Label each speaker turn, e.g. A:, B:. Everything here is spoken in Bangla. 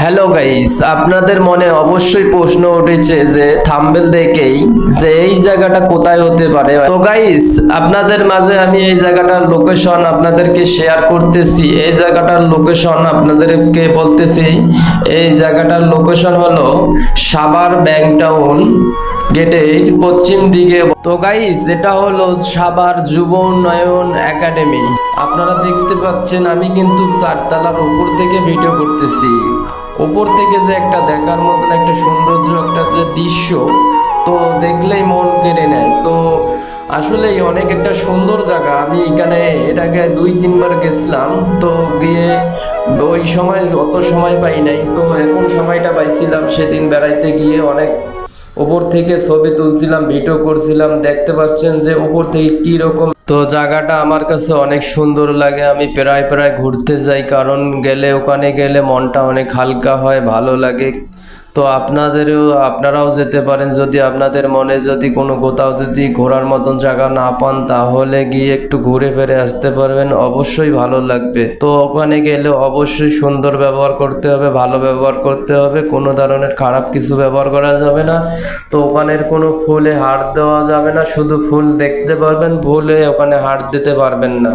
A: হ্যালো গাইস আপনাদের মনে অবশ্যই প্রশ্ন উঠেছে যে থাম্বেল দেখেই যে এই জায়গাটা কোথায় হতে পারে? তো গাইস আপনাদের মাঝে আমি এই জায়গাটার লোকেশন আপনাদেরকে শেয়ার করতেছি। এই জায়গাটার লোকেশন আপনাদেরকে বলতেছি। এই জায়গাটার লোকেশন হলো সাভার ব্যাংক টাউন গেটের পশ্চিম দিকে। তো গাইস এটা হলো সাভার যুব উন্নয়ন একাডেমি। আপনারা দেখতে পাচ্ছেন, আমি কিন্তু চারতলার উপর থেকে ভিডিও করতেছি। উপর থেকে যে একটা দেখার মতন একটা সৌন্দর্য, একটা যে দৃশ্য, তো দেখলেই মন কেড়ে নেয়। তো আসলে অনেক একটা সুন্দর জায়গা। আমি এখানে, এর আগে দুই, তিনবার গেছিলাম। তো গিয়ে ওই সময় অত সময় পাই নাই। তো এখন সময়টা পাইছিলাম সেদিন বেড়াইতে গিয়ে অনেক উপর থেকে ছবি তুলছিলাম, ভিডিও করছিলাম, দেখতে পাচ্ছেন যে ওপর থেকে কি রকম। তো জায়গাটা আমার কাছে অনেক সুন্দর লাগে, আমি প্রায় প্রায় ঘুরতে যাই, কারণ গেলে ওখানে গেলে মনটা অনেক হালকা হয়, ভালো লাগে। তো আপনাদেরও, আপনারাও যেতে পারেন। যদি আপনাদের মনে যদি কোনো কোথাও যদি ঘোরার মতন জায়গা না পান, তাহলে গিয়ে একটু ঘুরে ফিরে আসতে পারবেন। অবশ্যই ভালো লাগবে। তো ওখানে গেলে অবশ্যই সুন্দর ব্যবহার করতে হবে, ভালো ব্যবহার করতে হবে। কোনো ধরনের খারাপ কিছু ব্যবহার করা যাবে না। তো ওখানের কোনো ফুলে হার দেওয়া যাবে না। শুধু ফুল দেখতে পারবেন, ফুলে ওখানে হার দিতে পারবেন না।